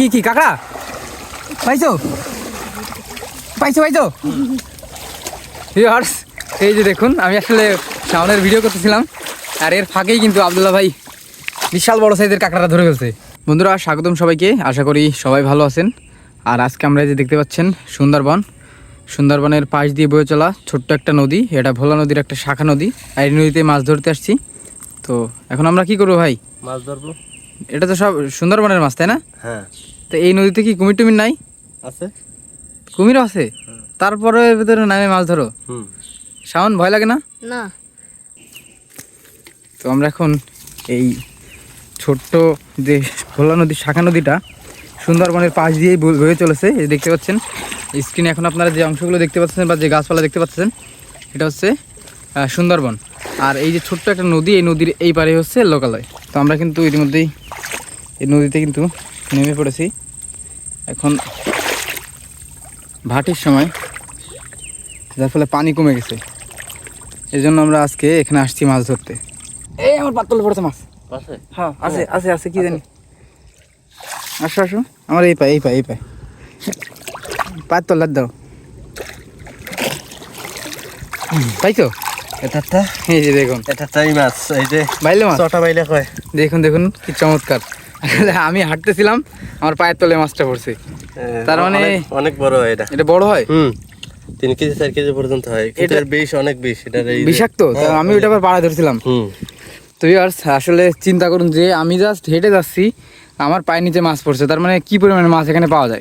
কি কি কাকড়া পাইছো? পাইছো পাইছো? ভিউয়ার্স এই যে দেখুন আমি আসলে শাওনের ভিডিও করতেছিলাম আর এর ফাঁকেই কিন্তু আবদুল্লাহ ভাই বিশাল বড় সাইজের কাঁকড়াটা ধরে ফেলছে। বন্ধুরা স্বাগতম সবাইকে। আশা করি সবাই ভালো আছেন। আর আজকে আমরা এই যে দেখতে পাচ্ছেন সুন্দরবন। সুন্দরবনের পাশ দিয়ে বয়ে চলা ছোট্ট একটা নদী। এটা ভোলা নদীর একটা শাখা নদী। আর এই নদীতে মাছ ধরতে আসছি। তো এখন আমরা কি করব ভাই? মাছ ধরবো। এটা তো সব সুন্দরবনের মাছ তাই না? হ্যাঁ। তো এই নদীতে কি কুমির টুমির নাই? আছে। কুমিরও আছে? তারপরে ভিতরে নামে মাছ ধরো। হুম। শাওন ভয় লাগে না? না। তো আমরা এখন এই ছোট্ট যে ভোলা নদীর শাখা নদীটা সুন্দরবনের পাশ দিয়েই বয়ে বয়ে চলেছে এই দেখতে পাচ্ছেন। স্ক্রিনে এখন আপনারা যে অংশগুলো দেখতে পাচ্ছেন বা যে গাছপালা দেখতে পাচ্ছেন এটা হচ্ছে সুন্দরবন। আর এই যে ছোট্ট একটা নদী এই নদীর এই পারে হচ্ছে লোকালয়। তো আমরা কিন্তু ইতিমধ্যেই এই নদীতে কিন্তু নেমে পড়েছি। এখন ভাটির সময় যার ফলে পানি কমে গেছে। এই জন্য আমরা আজকে এখানে আসছি মাছ ধরতে। এই আমার পাতলে পড়েছে মাছ। হ্যাঁ আছে আছে আছে কি জানি। আসো আসো আমার এই পাই এই পাই এই পাই পায়ের তলার দাও। হুম, পাইছো এটাটা এই যে দেখুন। এটাটাই মাছ এই যে বাইলে মাছ? ছটা বাইলে কয় দেখুন দেখুন কি চমৎকার। আমি হাঁটতেছিলাম আমার পায়ের তলে মাছটা পড়ছে। তার মানে- অনেক- বড় হয় এটা। এটা বড় হয়? হুম তিন কেজি চার কেজি পর্যন্ত হয়। এটার বেশ অনেক বেশ এটার বিষাক্ত? তা হ্যাঁ, আমি ওইটা আবার পাড়া ধরছিলাম। হুম। তো ইয়ার্স আসলে চিন্তা করুন যে আমি জাস্ট হেঁটে যাচ্ছি আমার পায়ের নিচে মাছ পড়ছে। তার মানে কি পরিমাণে মাছ এখানে পাওয়া যায়?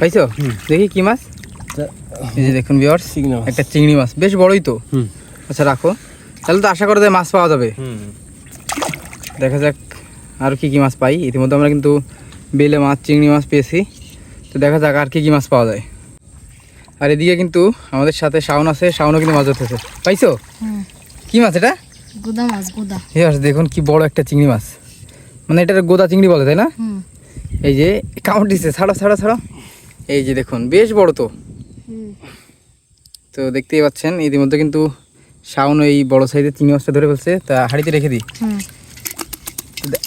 পাইছো? দেখি কি মাছ? এই যে দেখুন বিয়ার্স চিংড়ি মাছ। একটা চিংড়ি মাছ। বেশ বড়ই তো। হুম। আচ্ছা রাখো। তাহলে তো আশা করা যায় মাছ পাওয়া যাবে। হুম। দেখা যাক আর কি কি মাছ পাই? ইতিমধ্যে আমরা কিন্তু বেলে মাছ চিংড়ি মাছ পেয়েছি। তো দেখা যাক আর কি কি মাছ পাওয়া যায়। আর এদিকে কিন্তু আমাদের সাথে শাওন আছে শাওনও কিন্তু মাছ ধরতেছে। পাইছো? কি মাছ এটা? গুদা মাছ গুদা। দেখুন কি বড় একটা চিংড়ি মাছ। মানে এটার গোদা চিংড়ি বলে তাই না? এই যে কামড় দিচ্ছে ছাড়ো ছাড়ো ছাড়ো। এই যে দেখুন বেশ বড় তো। তো দেখতেই পাচ্ছেন ইতিমধ্যে কিন্তু শাওন এই বড় সাইজের চিংড়ি মাছটা ধরে ফেলছে। তা হাঁড়িতে রেখে দিই।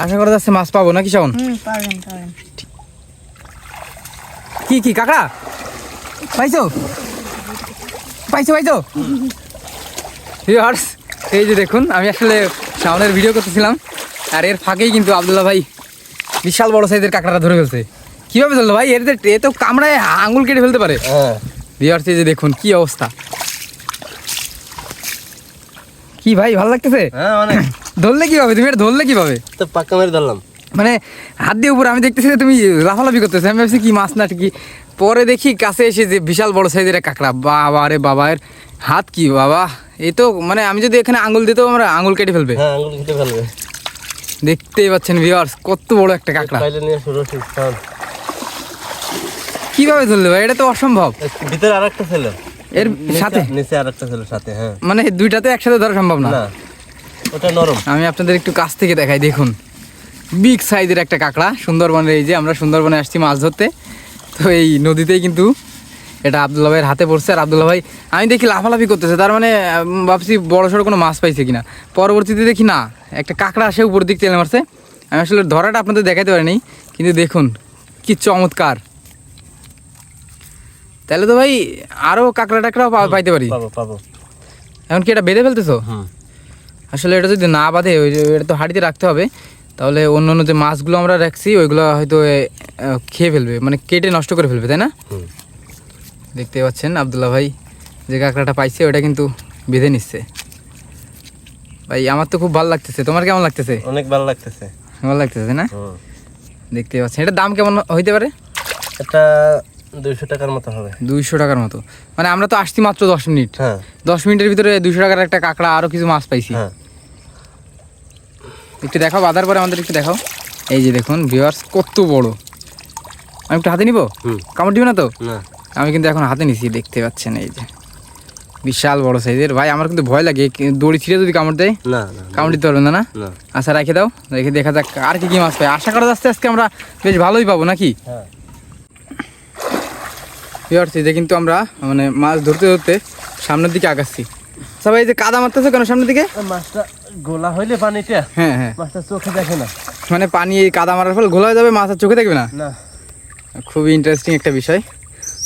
আশা করা যাচ্ছে মাছ পাবো নাকি শাওন? কি কি কাকড়া পাইছো? পাইছো পাইছো? ভিউয়ার্স এই যে দেখুন আমি আসলে শাওনের ভিডিও করতেছিলাম আর এর ফাঁকেই কিন্তু আবদুল্লাহ ভাই বিশাল বড় সাইজের কাঁকড়াটা ধরে ফেলছে। কীভাবে ধরলো ভাই? এর এ তো কামড়ায় আঙুল কেটে ফেলতে পারে। হ্যাঁ। ভিউয়ার্স এই যে দেখুন কি অবস্থা। কি ভাই ভালো লাগতেছে? হ্যাঁ অনেক। ধরলে কীভাবে? তুমি এটা ধরলে কীভাবে? তো পাক্কা মেরে ধরলাম। মানে হাত দিয়ে উপরে আমি দেখতেছি তুমি লাফালাফি করতেছো। আমি ভাবছি কি মাছ না কি? পরে দেখি কাছে এসে যে বিশাল বড় সাইজের কাঁকড়া। বাবা রে বাবা এর হাত কি বাবা? এই তো মানে আমি যদি এখানে আঙুল দিতেও আমরা আঙুল কেটে ফেলবে। হ্যাঁ আঙুল খেতে ফেলবে। দেখতেই পাচ্ছেন ভিউয়ার্স কত বড় একটা কাঁকড়া। কীভাবে ধরলে ভাই? এটা তো অসম্ভব। ভিতরে আরেকটা ছিল। এর সাথে? নিচে আরেকটা ছিল সাথে হ্যাঁ। মানে দুইটাতে একসাথে ধরা সম্ভব না? না। ওটা নরম। আমি আপনাদের একটু কাছ থেকে দেখাই দেখুন। বিগ সাইজের একটা কাঁকড়া সুন্দরবনের এই যে আমরা সুন্দরবনে আসছি মাছ ধরতে। তো এই নদীতেই কিন্তু এটা আবদুল্লা ভাইয়ের হাতে পড়ছে। আর আবদুল্লা ভাই আমি দেখি লাফালাফি করতেছে তার মানে ভাবছি বড় সড়ো কোনো মাছ পাইছে কিনা। পরবর্তীতে দেখি না একটা কাঁকড়া আসে উপর দিক তেলে মারছে। আমি আসলে ধরাটা আপনাদের দেখাতে পারিনি কিন্তু দেখুন কি চমৎকার। তাহলে তো ভাই আরও কাঁকড়া টাকড়াও পাইতে পারি। পাবো পাবো। এখন কি এটা বেঁধে ফেলতেছো? হুম আসলে এটা যদি না বাঁধে ওই এটা তো হাঁড়িতে রাখতে হবে তাহলে অন্য অন্য যে মাছগুলো আমরা রাখছি ওইগুলো হয়তো খেয়ে ফেলবে মানে কেটে নষ্ট করে ফেলবে তাই না? দেখতে পাচ্ছেন আবদুল্লাহ ভাই যে কাঁকড়াটা পাইছে ওটা কিন্তু বেঁধে নিচ্ছে। ভাই আমার তো খুব ভালো লাগতেছে। তোমার কেমন লাগতেছে? অনেক ভালো লাগতেছে। ভালো লাগতেছে না? দেখতে পাচ্ছেন। এটার দাম কেমন হইতে পারে? এটা দুইশো টাকার মতো হবে। দুইশো টাকার মতো। মানে আমরা তো আসছি মাত্র দশ মিনিট। হ্যাঁ। দশ মিনিটের ভিতরে দুইশো টাকার একটা কাঁকড়া আরও কিছু মাছ পাইছি। হ্যাঁ। একটু দেখাও বাঁধার পরে আমাদের একটু দেখাও। এই যে দেখুন ভিউয়ার্স কত বড়। আমি একটু হাতে নিব? হুম। কামড় দিবে না তো? আমি কিন্তু এখন হাতে নিছি দেখতে পাচ্ছেন এই যে। বিশাল বড় সাইজের। ভাই আমার কিন্তু ভয় লাগে দড়ি ছিঁড়ে যদি কামড় দেয়। না না কামড় দিতে পারবেন না না? আচ্ছা রেখে দাও। রেখে দেখা যাক আর কি কি মাছ পাই আশা করা যাচ্ছে আজকে আমরা বেশ ভালোই পাবো নাকি? হ্যাঁ। ভিউয়ার্স যে কিন্তু আমরা মানে মাছ ধরতে ধরতে সামনের দিকে আগাচ্ছি। সবাই এই যে কাদা মারতেছে কেন সামনের দিকে? মাছটা গোলা হইলে পানিটা হ্যাঁ হ্যাঁ। মাছটা চোখে দেখে না। মানে পানি এই কাদা মারার ফলে ঘোলা হয়ে যাবে মাছ আর চোখে দেখবে না? না। খুবই ইন্টারেস্টিং একটা বিষয়।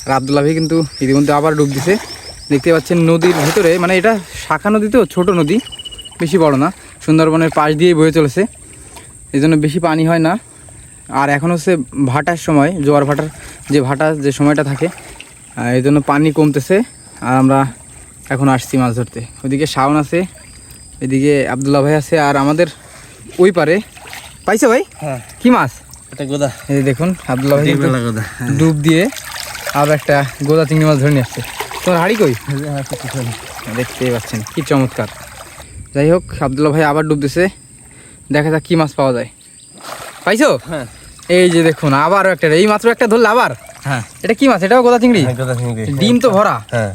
আর আবদুল্লা ভাই কিন্তু ইতিমধ্যে আবার ডুব দিছে। দেখতে পাচ্ছেন নদীর ভেতরে মানে এটা শাখা নদী তো ছোটো নদী বেশি বড় না সুন্দরবনের পাশ দিয়ে বয়ে চলেছে। এই জন্য বেশি পানি হয় না। আর এখন হচ্ছে ভাটার সময় জোয়ার ভাটার যে ভাটা যে সময়টা থাকে এই জন্য পানি কমতেছে। আর আমরা এখন আসছি মাছ ধরতে। ওইদিকে শাওন আছে এদিকে আবদুল্লা ভাই আছে আর আমাদের ওই পারে। পাইছো ভাই? হ্যাঁ। কি মাছ? এটা গোদা। এই দেখুন আবদুল্লা ভাই গোদা ডুব দিয়ে আবার একটা গোদা চিংড়ি মাছ ধরে নিয়ে আসছে। তোমার হাড়ি কই? দেখতেই পাচ্ছেন কি চমৎকার। যাই হোক আবদুল্লা ভাই আবার ডুব দিছে। দেখা যাক কি মাছ পাওয়া যায়। পাইছো? হ্যাঁ। এই যে দেখুন আবারও একটা এই মাত্র একটা ধরলে আবার? হ্যাঁ। এটা কি মাছ? এটাও গোদা চিংড়ি? গোদা চিংড়ি। ডিম তো ভরা। হ্যাঁ।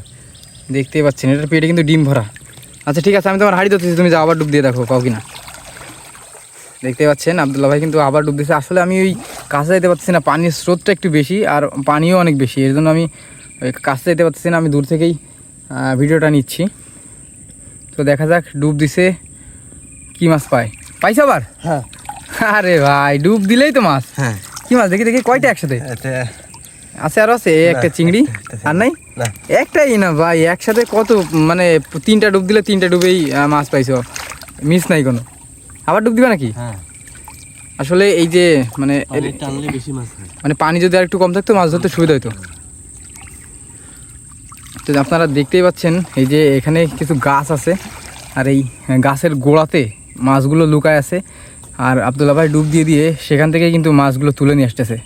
দেখতেই পাচ্ছেন এটার পেটে কিন্তু ডিম ভরা। আচ্ছা ঠিক আছে আমি তোমার হাড়ি ধরতেছি তুমি যাও আবার ডুব দিয়ে দেখো পাও কিনা। দেখতে পাচ্ছেন আবদুল্লা ভাই কিন্তু আবার ডুব দিচ্ছে আসলে আমি ওই কাছে যেতে পারছি না পানির স্রোতটা একটু বেশি আর পানিও অনেক বেশি এর জন্য আমি ওই কাছে যেতে পারতেছি না আমি দূর থেকেই ভিডিওটা নিচ্ছি। তো দেখা যাক ডুব দিছে কি মাছ পায়। পাইছো আবার? হ্যাঁ। আরে ভাই ডুব দিলেই তো মাছ। হ্যাঁ। কি মাছ? দেখি দেখি কয়টা একসাথে? আছে আর আছে? একটা চিংড়ি? আর নাই? একটাই না ভাই একসাথে কত মানে তিনটা ডুব দিলে তিনটা ডুবেই মাছ পাইছো। মিস নাই কোনো? আবার ডুব দিবা নাকি? হ্যাঁ। আসলে এই যে মানে মানে পানি যদি আর একটু কম থাকতো মাছ ধরতে সুবিধা হতো তো আপনারা দেখতেই পাচ্ছেন এই যে এখানে কিছু গাছ আছে আর এই গাছের গোড়াতে মাছগুলো লুকায় আছে। আর আবদুল্লা ভাই ডুব দিয়ে দিয়ে সেখান থেকে কিন্তু মাছগুলো তুলে নিয়ে আসতেছে।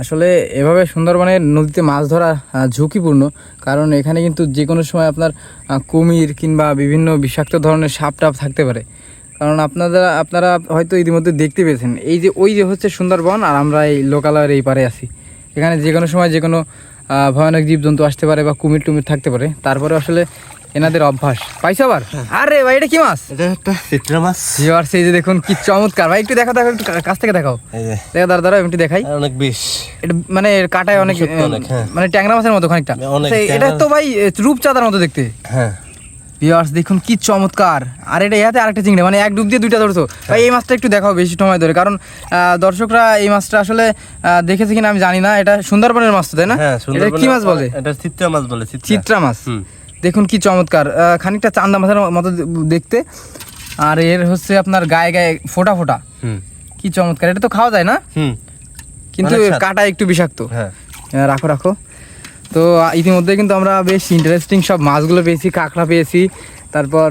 আসলে এভাবে সুন্দরবনের নদীতে মাছ ধরা ঝুঁকিপূর্ণ। কারণ এখানে কিন্তু যে কোনো সময় আপনার কুমির কিংবা বিভিন্ন বিষাক্ত ধরনের সাপ টাপ থাকতে পারে। কারণ আপনারা আপনারা হয়তো ইতিমধ্যে দেখতে পেয়েছেন, এই যে ওই যে হচ্ছে সুন্দরবন আর আমরা এই লোকালয়ের এই পারে আছি। এখানে যে কোনো সময় যে কোনো ভয়ানক জীবজন্তু আসতে পারে বা কুমির টুমির থাকতে পারে। তারপরে আসলে এনাদের অভ্যাস। পাইছো আবার? আরে ভাই এটা কি মাছ? এটা একটা চিত্রা মাছ। ভিউয়ার্স এই যে দেখুন কি চমৎকার। ভাই একটু দেখো দেখো একটু কাছ থেকে দেখাও। দেখো দাঁড়া আমি একটু দেখাই। অনেক বেশ। এটা মানে কাটায় অনেক হ্যাঁ। মানে ট্যাংরা মাছের মতো খানিকটা। এটা তো ভাই রূপচাঁদার মতো দেখতে। হ্যাঁ। ভিউয়ার্স দেখুন কি চমৎকার। আর এটা ইয়াতে আরেকটা চিংড়ি মানে এক ডুব দিয়ে দুইটা ধরছো। ভাই এই মাছটা একটু দেখাও বেশি সময় ধরে কারণ আহ, দর্শকরা এই মাছটা আসলে দেখেছে কিনা আমি জানি না। এটা সুন্দরবনের মাছ তো তাই না? হ্যাঁ এটা কি মাছ বলে? এটা চিত্রা মাছ বলে চিত্রা। মাছ। দেখুন কি চমৎকার। খানিকটা চান্দা মাছের মতো দেখতে। আর এর হচ্ছে আপনার গায়ে গায়ে ফোটা ফোটা। হুম। কি চমৎকার এটা তো খাওয়া যায় না? কিন্তু কাটা একটু বিষাক্ত। হ্যাঁ। রাখো রাখো। তো ইতিমধ্যে কিন্তু আমরা বেশ ইন্টারেস্টিং সব মাছগুলো পেয়েছি কাঁকড়া পেয়েছি তারপর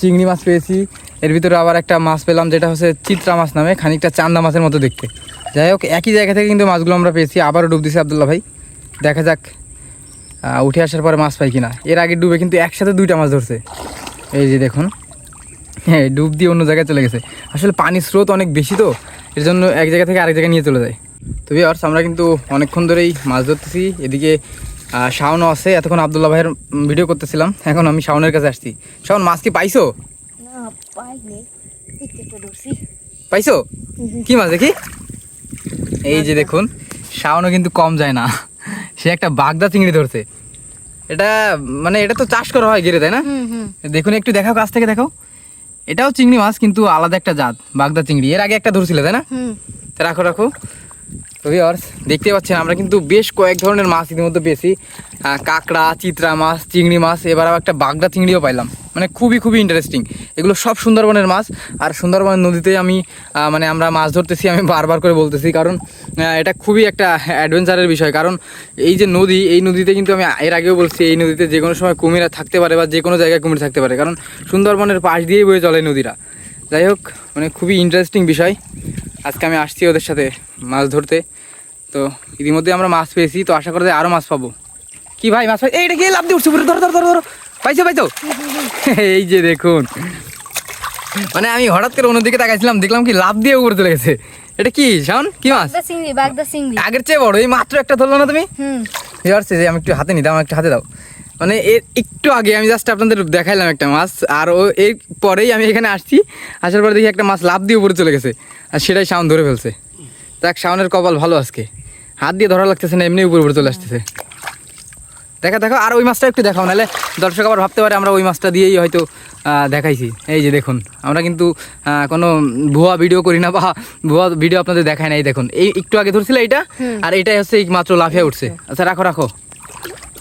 চিংড়ি মাছ পেয়েছি। এর ভিতরে আবার একটা মাছ পেলাম যেটা হচ্ছে চিত্রা মাছ নামে খানিকটা চান্দা মাছের মতো দেখতে। যাই হোক একই জায়গা থেকে কিন্তু মাছগুলো আমরা পেয়েছি। আবারও ডুব দিছি আবদুল্লাহ ভাই। দেখা যাক। উঠে আসার পরে মাছ পাই কিনা? এর আগে ডুবে কিন্তু একসাথে দুইটা মাছ ধরছে। এই যে দেখুন হ্যাঁ ডুব দিয়ে অন্য জায়গায় চলে গেছে। আসলে পানির স্রোত অনেক বেশি তো এর জন্য এক জায়গা থেকে আরেক জায়গায় নিয়ে চলে যায়। তো ভিওর্স আমরা কিন্তু অনেকক্ষণ ধরেই মাছ ধরতেছি। এদিকে শাওনও আছে। এতক্ষণ আবদুল্লাহ ভাইয়ের ভিডিও করতেছিলাম। এখন আমি শাওনের কাছে আসছি। শাওন মাছ কি পাইছো? পাইছো? কি মাছ দেখি? এই যে দেখুন শাওনও কিন্তু কম যায় না। সে একটা বাগদা চিংড়ি ধরছে। এটা মানে এটা তো চাষ করা হয় গেরে তাই না? দেখুন একটু দেখাও কাছ থেকে দেখাও। এটাও চিংড়ি মাছ কিন্তু আলাদা একটা জাত বাগদা চিংড়ি। এর আগে একটা ধরছিল তাই না? রাখো রাখো। তো ভিওর্স দেখতে পাচ্ছেন, আমরা কিন্তু বেশ কয়েক ধরনের মাছ ইতিমধ্যে পেয়েছি। কাঁকড়া, চিত্রা মাছ, চিংড়ি মাছ, এবার আবার একটা বাগদা চিংড়িও পাইলাম। মানে খুবই খুবই ইন্টারেস্টিং এগুলো সব সুন্দরবনের মাছ, আর সুন্দরবনের নদীতে আমি মানে আমরা মাছ ধরতেছি, আমি বারবার করে বলতেছি, কারণ এটা খুবই একটা অ্যাডভেঞ্চারের বিষয়। কারণ এই যে নদী, এই নদীতে কিন্তু আমি এর আগেও বলছি, এই নদীতে যে কোনো সময় কুমিরা থাকতে পারে বা যে কোনো জায়গায় কুমির থাকতে পারে। কারণ সুন্দরবনের পাশ দিয়েই বয়ে চলে নদীরা। যাই হোক মানে খুবই ইন্টারেস্টিং বিষয়। আজকে আমি আসছি ওদের সাথে মাছ ধরতে। তো ইতিমধ্যে আমরা মাছ পেয়েছি তো আশা করা যায় আরও মাছ পাবো। কি ভাই মাছ এইটা গিয়ে লাভ দিয়ে উঠছে? পুরো ধরো ধরো ধরো ধরো। পাইছো পাইছো? এই যে দেখুন। মানে আমি হঠাৎ করে অন্যদিকে তাকাইছিলাম দেখলাম কি লাভ দিয়ে উপরে চলে গেছে। এটা কি শাওন? কি মাছ? আগের চেয়ে বড় এই মাত্র একটা ধরলো না তুমি? হুম। আমি একটু হাতে নিতাম একটু হাতে দাও। মানে এর একটু আগে আমি জাস্ট আপনাদের দেখাইলাম একটা মাছ আর ও এর পরেই আমি এখানে আসছি আসার পরে দেখি একটা মাছ লাভ দিয়ে উপরে চলে গেছে আর সেটাই শাওন ধরে ফেলছে। দেখ শাওনের কপাল ভালো আজকে। হাত দিয়ে ধরা লাগতেছে না এমনি উপরে উপরে চলে আসতেছে। দেখা দেখো আর ওই মাছটা একটু দেখাও নাহলে দর্শক আবার ভাবতে পারে আমরা ওই মাছটা দিয়েই হয়তো আহ, দেখাইছি। এই যে দেখুন আমরা কিন্তু আহ, কোনো ভুয়া ভিডিও করি না বা ভুয়া ভিডিও আপনাদের দেখায় না। এই দেখুন এই একটু আগে ধরছিল এইটা আর এটাই হচ্ছে এই মাত্র লাফিয়ে উঠছে। আচ্ছা রাখো রাখো।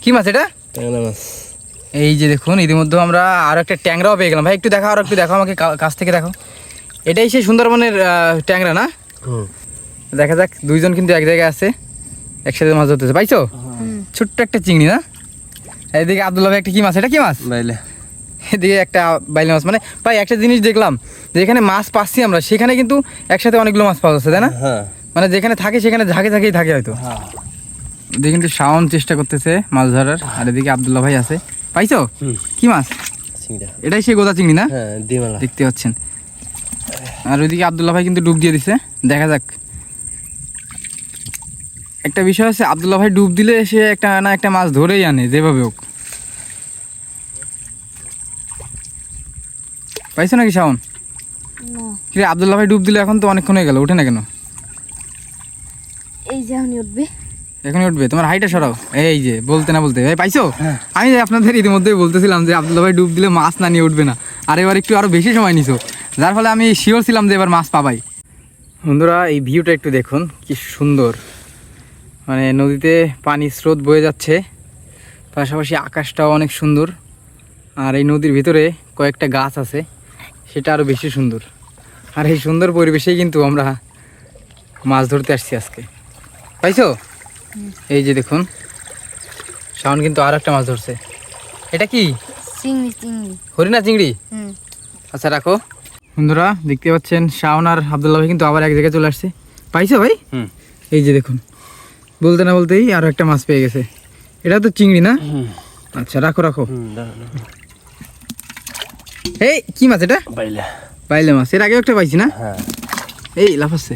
কি মাছ এটা? ট্যাংরা মাছ এই যে দেখুন ইতিমধ্যে আমরা আরও একটা ট্যাংরাও পেয়ে গেলাম। ভাই একটু দেখাও আর একটু দেখো আমাকে কাছ থেকে দেখো। এটাই সেই সুন্দরবনের ট্যাংরা না? দেখা যাক দুইজন কিন্তু এক জায়গায় আছে একসাথে মাছ ধরতেছে। পাইছো? ছোট্ট একটা চিংড়ি না? এদিকে আব্দুল্লাহ ভাই একটা কি মাছ? এটা কি মাছ? বাইলে। এদিকে একটা বাইলে মাছ। মানে ভাই একটা জিনিস দেখলাম যেখানে মাছ পাচ্ছি আমরা সেখানে কিন্তু একসাথে অনেকগুলো মাছ পাওয়া যাচ্ছে তাই না? হ্যাঁ। মানে যেখানে থাকে সেখানে ঝাঁকে ঝাঁকেই থাকে হয়তো। এদিকে কিন্তু শাওন চেষ্টা করতেছে মাছ ধরার আর এদিকে আব্দুল্লাহ ভাই আছে। পাইছো? কি মাছ? এটাই সেই গোদা চিংড়ি না? হ্যাঁ দেখতে পাচ্ছেন। আর ওইদিকে আবদুল্লাহ ভাই কিন্তু ডুব দিয়ে দিছে। দেখা যাক। একটা বিষয় আছে আবদুল্লাহ ভাই ডুব দিলে সে একটা না একটা মাছ ধরেই আনে যেভাবে হোক। পাইছো নাকি শাওন? না। কি আবদুল্লাহ ভাই ডুব দিলে এখন তো অনেকক্ষণ হয়ে গেল ওঠে না কেন? এই যে উঠবে। এখনই উঠবে। তোমার হাইটা সরাও। এই যে বলতে না বলতে। ভাই পাইছো? আমি যে আপনাদের ইতিমধ্যে বলতেছিলাম যে আবদুল্লাহ ভাই ডুব দিলে মাছ না নিয়ে উঠবে না। আর এবার একটু আরও বেশি সময় নিছো। যার ফলে আমি শিওর ছিলাম যে এবার মাছ পাবাই। বন্ধুরা এই ভিউটা একটু দেখুন। কি সুন্দর। মানে নদীতে পানি স্রোত বয়ে যাচ্ছে। পাশাপাশি আকাশটাও অনেক সুন্দর। আর এই নদীর ভিতরে কয়েকটা গাছ আছে। সেটা আরও বেশি সুন্দর। আর এই সুন্দর পরিবেশেই কিন্তু আমরা মাছ ধরতে আসছি আজকে। পাইছো? এই যে দেখুন শাওন কিন্তু আর একটা মাছ ধরছে। এটা কি? চিংড়ি চিংড়ি। হরিণা চিংড়ি? আচ্ছা রাখো। বন্ধুরা দেখতে পাচ্ছেন শাওন আর আবদুল্লাহ ভাই কিন্তু আবার এক জায়গায় চলে আসছে। পাইছো ভাই? এই যে দেখুন বলতে না বলতেই আরও একটা মাছ পেয়ে গেছে। এটা তো চিংড়ি না? আচ্ছা রাখো রাখো। এই কি মাছ এটা? বাইলে। বাইলে মাছ। এর আগেও একটা পাইছি না? হ্যাঁ। এই লাফাচ্ছে।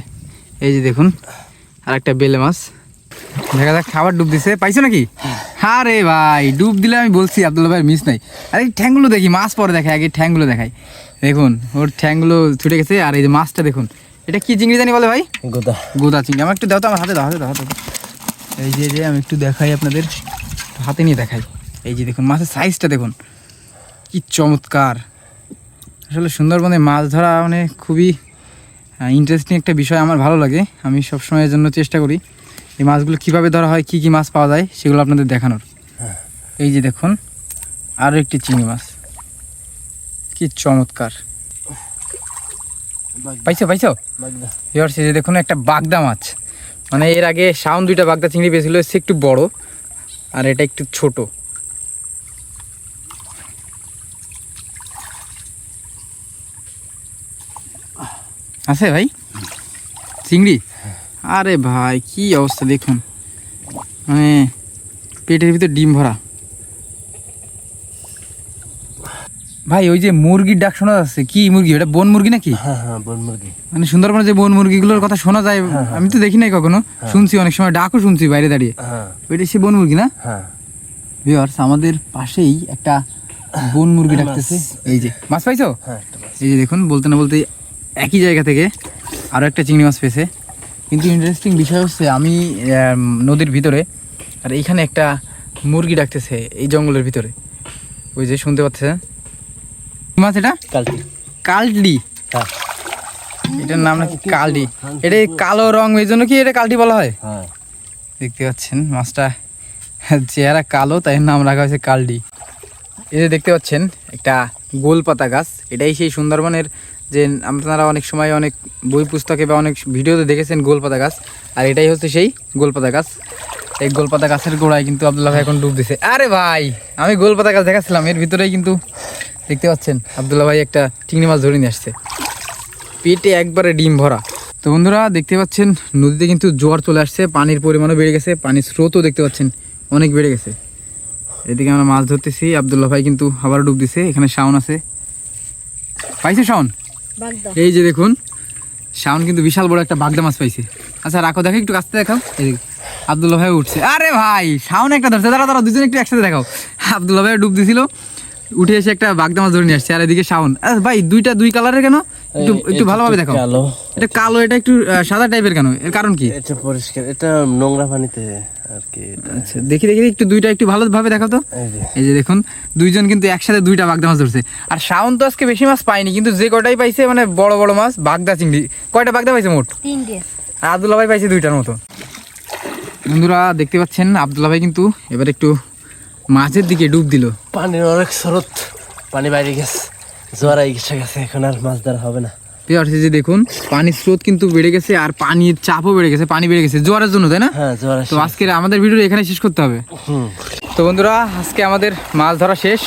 এই যে দেখুন আর একটা বেলে মাছ। দেখা যাক খাবার ডুব দিছে। পাইছো নাকি? হ্যাঁ রে ভাই ডুব দিলে আমি বলছি আব্দুল্লাহ ভাই মিস নাই। আরে ঠ্যাংগুলো দেখি মাছ পরে দেখায় আগে ঠ্যাংগুলো দেখাই দেখুন ওর ঠ্যাংগুলো ছুটে গেছে আর এই যে মাছটা দেখুন। এটা কি চিংড়ি জানি বলে ভাই? গোদা। গোদা চিংড়ি। আমার একটু দাও তো আমার হাতে দাও হাতে দাও হাতে এই যে যে আমি একটু দেখাই আপনাদের। হাতে নিয়ে দেখাই। এই যে দেখুন মাছের সাইজটা দেখুন। কি চমৎকার। আসলে সুন্দরবনে মাছ ধরা মানে খুবই ইন্টারেস্টিং একটা বিষয় আমার ভালো লাগে। আমি সবসময় এর জন্য চেষ্টা করি। এই মাছগুলো কীভাবে ধরা হয় কি কি মাছ পাওয়া যায় সেগুলো আপনাদের দেখানোর। এই যে দেখুন আরও একটি চিংড়ি মাছ। কি চমৎকার। পাইছো পাইছো? এই যে দেখুন একটা বাগদা মাছ। মানে এর আগে সাউন্ড দুইটা বাগদা চিংড়ি পেয়েছিল সে একটু বড় আর এটা একটু ছোট। আছে ভাই? চিংড়ি? আরে ভাই কি অবস্থা দেখুন। মানে পেটের ভিতর ডিম ভরা। ভাই ওই যে মুরগির ডাক শোনা যাচ্ছে কি মুরগি? ওটা বন মুরগি নাকি? হ্যাঁ হ্যাঁ বন মুরগি। মানে সুন্দরবনে যে বন মুরগিগুলোর কথা শোনা যায় আমি তো দেখি নাই কখনো। শুনছি অনেক সময় ডাকও শুনছি বাইরে দাঁড়িয়ে। হ্যাঁ। ওইটা সে বন মুরগি না? হ্যাঁ। আমাদের পাশেই একটা বন মুরগি ডাকতেছে। এই যে মাছ পাইছো? হ্যাঁ। এই যে দেখুন বলতে না বলতে একই জায়গা থেকে আরও একটা চিংড়ি মাছ পেয়েছে। কিন্তু ইন্টারেস্টিং বিষয় হচ্ছে আমি নদীর ভিতরে আর এইখানে একটা মুরগি ডাকতেছে এই জঙ্গলের ভিতরে। ওই যে শুনতে পাচ্ছেন? কি মাছ এটা? কালটি। কালডি হ্যাঁ। এটার নাম নাকি কালডি এটা কালো রং এই জন্য কি এটা কালডি বলা হয়? হ্যাঁ। দেখতে পাচ্ছেন মাছটা চেহারা কালো তাই নাম রাখা হয়েছে কালডি এই যে দেখতে পাচ্ছেন একটা গোল পাতা গাছ। এটাই সেই সুন্দরবনের যে আপনারা অনেক সময় অনেক বই পুস্তকে বা অনেক ভিডিওতে দেখেছেন গোলপাতা গাছ। আর এটাই হচ্ছে সেই গোলপাতা গাছ। এই গোলপাতা গাছের গোড়ায় কিন্তু আবদুল্লাহ ভাই এখন ডুব দিছে। আরে ভাই, আমি গোলপাতা গাছ দেখাচ্ছিলাম, এর ভিতরেই কিন্তু দেখতে পাচ্ছেন আবদুল্লাহ ভাই একটা চিংড়ি মাছ ধরে নিয়ে আসছে। পেটে একবারে ডিম ভরা। তো বন্ধুরা, দেখতে পাচ্ছেন, নদীতে কিন্তু জোয়ার চলে আসছে, পানির পরিমাণও বেড়ে গেছে, পানির স্রোতও দেখতে পাচ্ছেন, অনেক বেড়ে গেছে। এদিকে আমরা মাছ ধরতেছি, আবদুল্লাহ ভাই কিন্তু আবার ডুব দিছে, এখানে শাওন আছে। পাইছে শাওন? এই যে দেখুন শাওন কিন্তু বিশাল বড় একটা বাগদা মাছ পাইছে। আচ্ছা রাখো দেখো একটু কাছতে দেখাও। এই দেখো, আবদুল্লাহ ভাই উঠছে। আরে ভাই শাওন একটা ধরছে। তারা তারা দুজন একটু একসাথে দেখাও। আবদুল্লা ভাই ডুব দিছিল। উঠে এসে একটা বাগদা মাছ ধরে নিয়ে আসছে আর এদিকে শাওন। ভাই দুইটা দুই কালারের কেন? একটু একটু ভালোভাবে দেখো। কালো। এটা কালো এটা একটু সাদা টাইপের কেন? এর কারণ কি? এটা পরিষ্কার এটা নোংরা পানিতে আর কি আচ্ছা দেখি দেখি একটু দুইটা একটু ভালোভাবে দেখাও তো। এই যে। দেখুন দুইজন কিন্তু একসাথে দুইটা বাগদা মাছ ধরছে। আর শাওন তো আজকে বেশি মাছ পাইনি কিন্তু যে কটাই পাইছে মানে বড় বড় মাছ বাগদা চিংড়ি। কয়টা বাগদা পাইছে মোট? তিনটে। আর আব্দুল্লাহ ভাই পাইছে দুইটার মতো। বন্ধুরা দেখতে পাচ্ছেন আব্দুল্লাহ ভাই কিন্তু এবার একটু মাছের দিকে ডুব দিল। পানির অনেক স্রোত। পানি বাইরে গেছে। জোয়ার আই গেছে এখন আর মাছ ধরা হবে না। যে দেখুন পানির স্রোত কিন্তু বেড়ে গেছে আর পানির চাপও বেড়ে গেছে পানি বেড়ে গেছে জোয়ারের জন্য তাই না? হ্যাঁ জোয়ার তো আজকের আমাদের ভিডিও এখানে শেষ করতে হবে। তো বন্ধুরা আজকে আমাদের মাছ ধরা শেষ।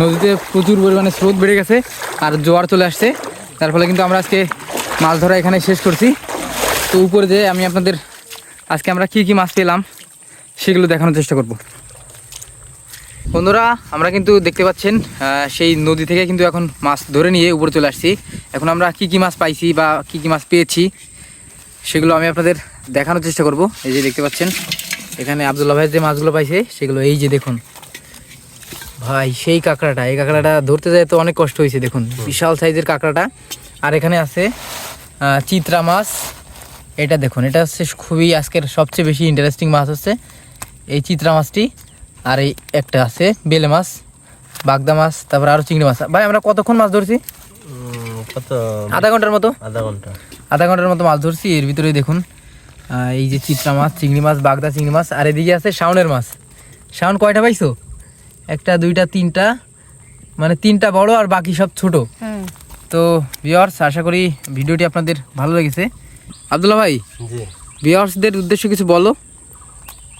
নদীতে প্রচুর পরিমাণে স্রোত বেড়ে গেছে আর জোয়ার চলে আসছে। তার ফলে কিন্তু আমরা আজকে মাছ ধরা এখানে শেষ করছি। তো উপরে যে আমি আপনাদের আজকে আমরা কি কি মাছ পেলাম সেগুলো দেখানোর চেষ্টা করব। বন্ধুরা, আমরা কিন্তু দেখতে পাচ্ছেন সেই নদী থেকে কিন্তু এখন মাছ ধরে নিয়ে উপরে চলে আসছি। এখন আমরা কি কি মাছ পাইছি বা কি কি মাছ পেয়েছি, সেগুলো আমি আপনাদের দেখানোর চেষ্টা করব। এই যে দেখতে পাচ্ছেন, এখানে আবদুল্লাহ ভাইয়ের যে মাছগুলো পাইছে, সেগুলো এই যে দেখুন। ভাই, সেই কাঁকড়াটা, এই কাঁকড়াটা ধরতে যায় তো অনেক কষ্ট হয়েছে, দেখুন। বিশাল সাইজের কাঁকড়াটা। আর এখানে আছে চিত্রা মাছ। এটা দেখুন, এটা হচ্ছে খুবই আজকের সবচেয়ে বেশি ইন্টারেস্টিং মাছ হচ্ছে, এই চিত্রা মাছটি। আর এই একটা আছে বেলে মাছ বাগদা মাছ তারপর আরও চিংড়ি মাছ। ভাই আমরা কতক্ষণ মাছ ধরছি? কত? আধা ঘণ্টার মতো? আধা ঘণ্টা। আধা ঘণ্টার মতো মাছ ধরছি এর ভিতরে দেখুন। এই যে চিত্রা মাছ চিংড়ি মাছ বাগদা চিংড়ি মাছ আর এদিকে আছে শাওনের মাছ। শাওন কয়টা পাইছো? একটা দুইটা তিনটা মানে তিনটা বড় আর বাকি সব ছোট। তো ভিওয়ার্স আশা করি ভিডিওটি আপনাদের ভালো লেগেছে। আবদুল্লাহ ভাই জি। ভিওয়ার্সদের উদ্দেশ্য কিছু বলো।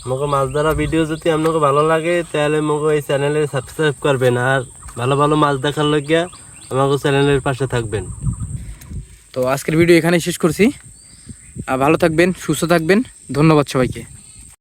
আমাকে মাছ ধরা ভিডিও যদি আপনাকে ভালো লাগে, তাহলে আমাকে এই চ্যানেলে সাবস্ক্রাইব করবেন। আর ভালো ভালো মাছ দেখার লাগিয়া আমাকে চ্যানেলের পাশে থাকবেন। তো আজকের ভিডিও এখানে শেষ করছি। আর ভালো থাকবেন, সুস্থ থাকবেন। ধন্যবাদ সবাইকে।